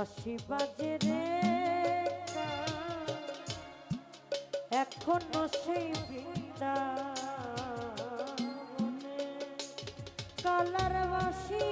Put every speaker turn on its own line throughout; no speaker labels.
বাঁশি বাজে রে। এখনও সেই বৃন্দা কালার বাঁশির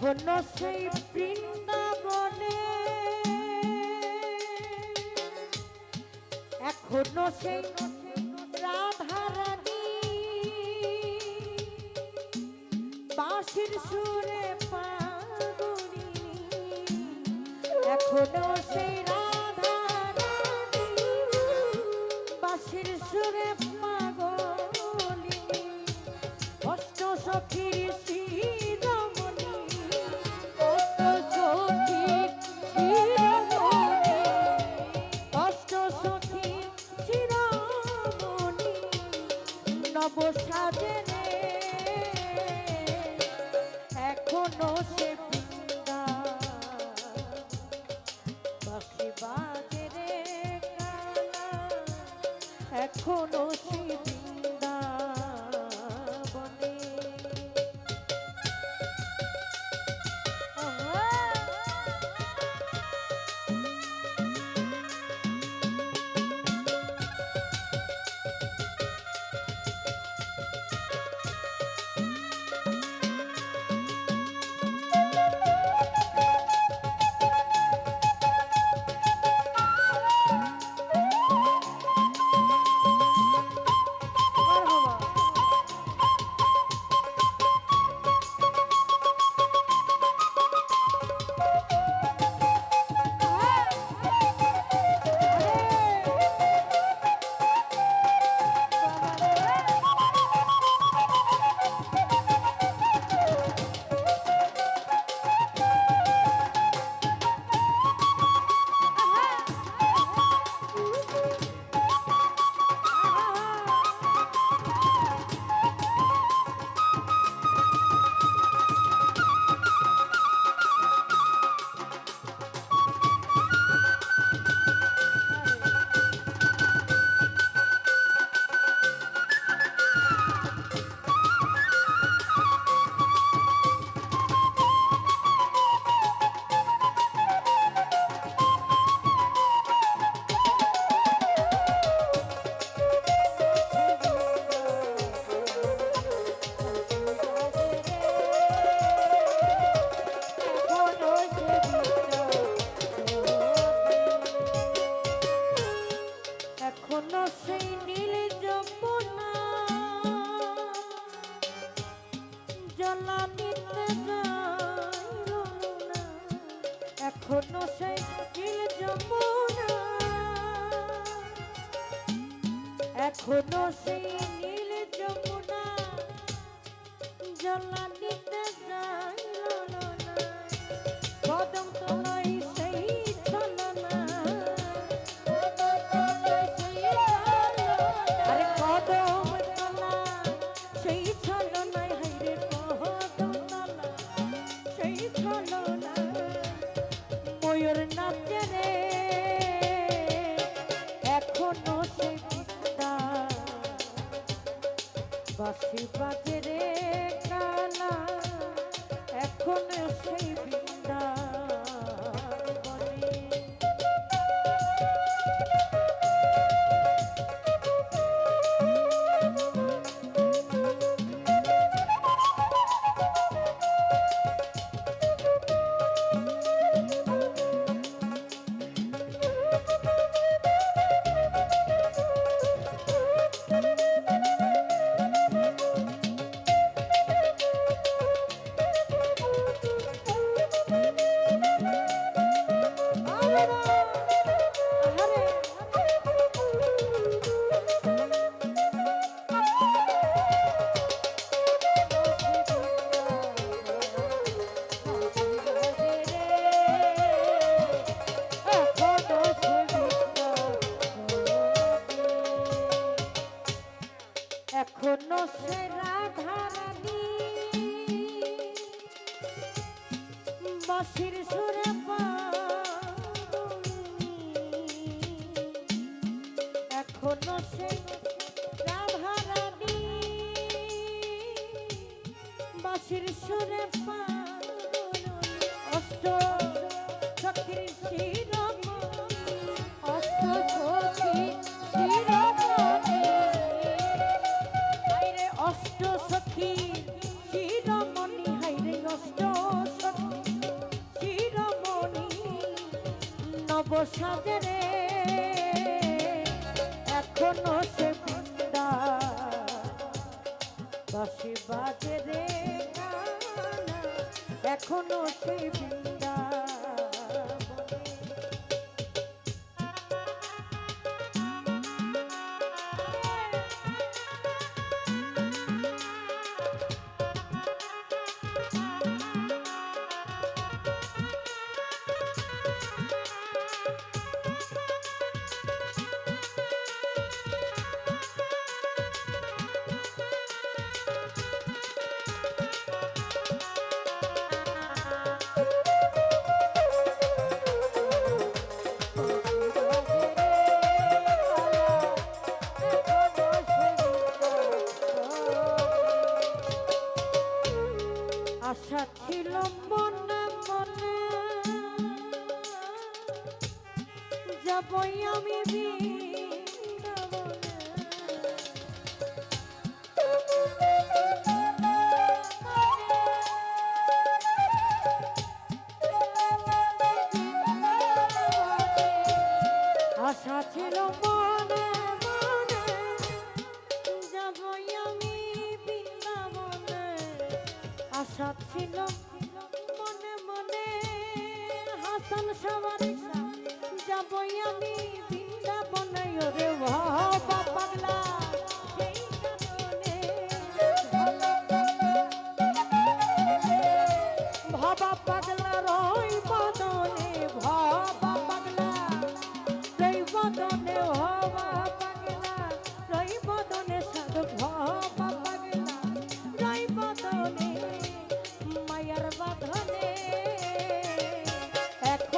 এখনও সেই বৃন্দাবনে। এখনও সেই রাধারানী বাঁশির সুরে পাগলি এখনও সেই রাধারানী বাঁশির সুরে এখনও সে এখনও সেই নীল যমুনা। এখনও সেই নীল যমুনা। জলা বাঁশি বাজে রে কালা। এখন সেই বাসির সুরে এখনও সে রাধারানী বাসির সুরে পাগলিনী। অষ্ট সখীর শিরোমণি নব সাজরে এখনও সে বৃন্দা বাসি বাজে রে এখনও সে বৃন্দা আশা ছিল মনে মনে যাবই আমি সবার যাবই আমি বৃন্দাবনে রে বাবা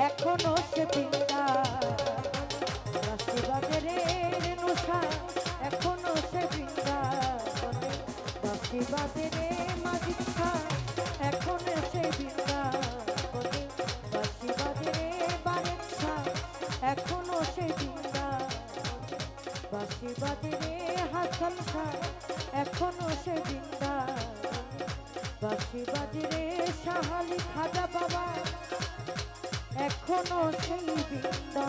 এখনও সে পিতা বাসি বাজে রে নুসা এখনও সে পিতা বাসি বাজে রে মাঝিকা এখনও সে পিতা বাসি বাজে রে বারেছা এখনও সে পিতা বাসি বাজে রে হাসান খান এখনও সে বাজে রে সাহালি খাজা বাবা এখনও সেই বিন্দা